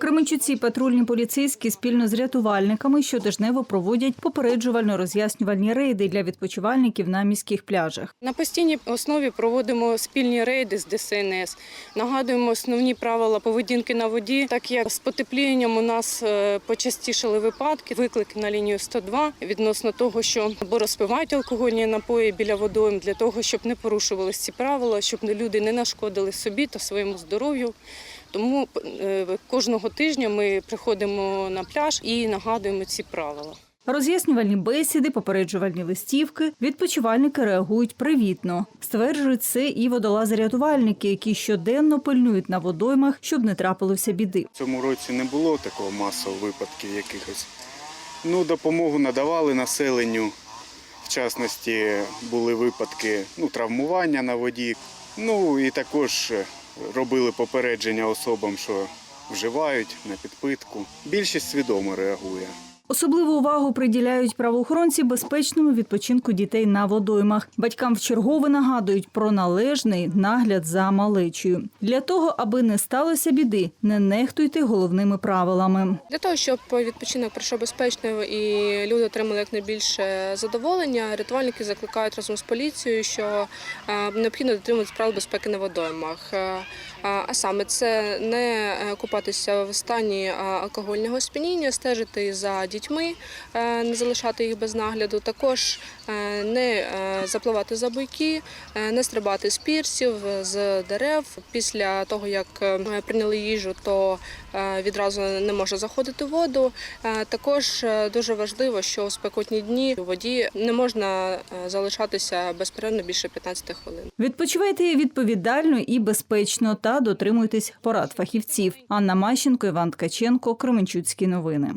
Кременчуці патрульні поліцейські спільно з рятувальниками щотижнево проводять попереджувально-роз'яснювальні рейди для відпочивальників на міських пляжах. На постійній основі проводимо спільні рейди з ДСНС, нагадуємо основні правила поведінки на воді. Так як з потеплінням у нас е, почастішали випадки, виклики на лінію 102 відносно того, що або розпивають алкогольні напої біля водойм для того, щоб не порушувалися ці правила, щоб люди не нашкодили собі та своєму здоров'ю. Тому е, кожного тижня ми приходимо на пляж і нагадуємо ці правила. Роз'яснювальні бесіди, попереджувальні листівки. Відпочивальники реагують привітно. Стверджують це і водолази-рятувальники, які щоденно пильнують на водоймах, щоб не трапилося біди. В цьому році не було такого масового випадків якихось. Ну, допомогу надавали населенню. В частності були випадки ну, травмування на воді. Ну і також е, робили попередження особам, що вживають на підпитку. Більшість свідомо реагує. Особливу увагу приділяють правоохоронці безпечному відпочинку дітей на водоймах. Батькам вчергове нагадують про належний нагляд за малечою. Для того, аби не сталося біди, не нехтуйте головними правилами. Для того, щоб відпочинок пройшов безпечно і люди отримали якнайбільше задоволення, рятувальники закликають разом з поліцією, що е, необхідно дотримуватися правил безпеки на водоймах. Е, А саме це не е, купатися в стані е, алкогольного сп'яніння, стежити за дітьми, е, не залишати їх без нагляду. Також е, не е, запливати за буйки, не стрибати з пірсів, з дерев. Після того, як прийняли їжу, то відразу не може заходити воду. Також дуже важливо, що у спекотні дні у воді не можна залишатися безперервно більше 15 хвилин. Відпочивайте відповідально і безпечно та дотримуйтесь порад фахівців. Анна Мащенко, Іван Ткаченко, Кременчуцькі новини.